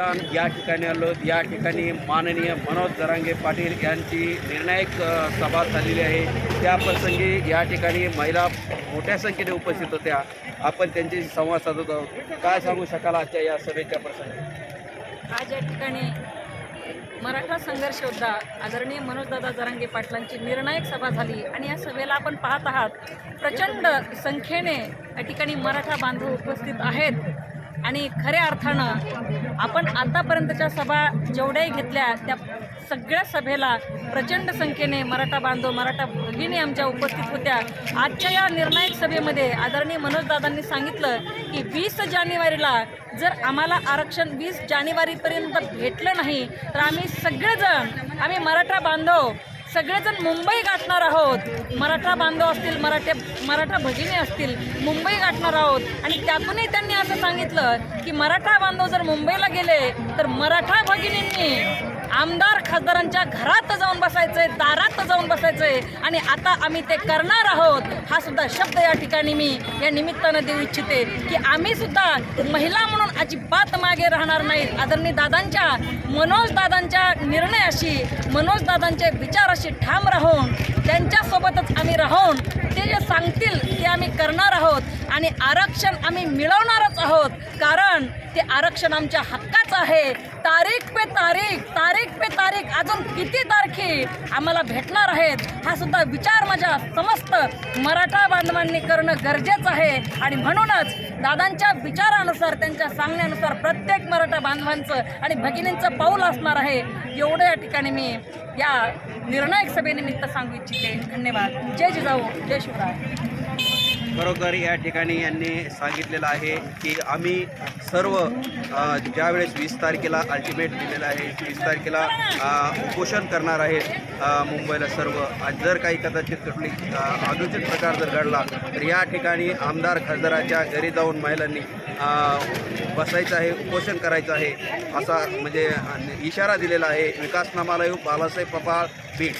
मैदान या ठिकाणी आलो. या ठिकाणी माननीय मनोज जरांगे पाटील यांची निर्णायक सभा झालेली आहे. त्याप्रसंगी या ठिकाणी महिला मोठ्या संख्येने उपस्थित होत्या. आपण त्यांच्याशी संवाद साधत आहोत. काय सांगू शकाल आजच्या या सभेच्या प्रसंगी? आज या ठिकाणी मराठा संघर्ष योद्धा आदरणीय मनोजदादा जरांगे पाटलांची निर्णायक सभा झाली आणि या सभेला आपण पाहत आहात प्रचंड संख्येने या ठिकाणी मराठा बांधव उपस्थित आहेत. आणि खऱ्या अर्थानं आपण आतापर्यंतच्या सभा जेवढ्याही घेतल्या त्या सगळ्या सभेला प्रचंड संख्येने मराठा बांधव मराठा भगिनी आमच्या उपस्थित होत्या. आजच्या या निर्णायक सभेमध्ये आदरणीय मनोजदादांनी सांगितलं की वीस जानेवारीला जर आम्हाला आरक्षण वीस जानेवारीपर्यंत भेटलं नाही तर आम्ही सगळेजण आम्ही मराठा बांधव सगळेजण मुंबई गाठणार आहोत. मराठा बांधव असतील मराठे मराठा भगिनी असतील मुंबई गाठणार आहोत. आणि त्यातूनही त्यांनी असं सांगितलं की मराठा बांधव जर मुंबईला गेले तर मराठा भगिनींनी आमदार खासदारांच्या घरात जाऊन बसायचंय दारात जाऊन बसायचंय. आणि आता आम्ही ते करणार आहोत हा सुद्धा शब्द या ठिकाणी मी या निमित्तानं देऊ इच्छिते की आम्ही सुद्धा महिला म्हणून अजिबात मागे राहणार नाहीत. आदरणीय दादांच्या मनोज दादांच्या निर्णयाशी मनोज दादांच्या विचाराशी ठाम राहून त्यांच्यासोबतच आम्ही राहून ते जे सांगतील ते आम्ही करणार आहोत. आणि आरक्षण आम्ही मिळवणारच आहोत. कारण ते आरक्षण आमच्या हक्काचं आहे. तारीख पे तारीख तारीख तारीख अजून किती तारखे आम्हाला भेटणार आहेत हा सुद्धा विचार माझ्या समस्त मराठा बांधवांनी करणं गरजेचं आहे. आणि म्हणूनच दादांच्या विचारानुसार त्यांच्या सांगण्यानुसार प्रत्येक मराठा बांधवांचं आणि भगिनींचं पाऊल असणार आहे. एवढं या ठिकाणी मी या निर्णायक सभेनिमित्त सांगू इच्छिते. धन्यवाद. जय जिजाऊ. जय शिवराय. खरोखर या ठिकाणी यांनी सांगितलेलं आहे की आम्ही सर्व ज्यावेळेस वीस तारखेला अल्टिमेट दिलेलं आहे वीस तारखेला उपोषण करणार आहेत मुंबईला सर्व. जर काही कदाचित कुठली अनुचित प्रकार जर घडला तर या ठिकाणी आमदार खासदाराच्या घरी जाऊन महिलांनी बसायचं आहे उपोषण करायचं आहे असा म्हणजे इशारा दिलेला आहे. विकासनामालय बालासाहेब पपाळ पीठ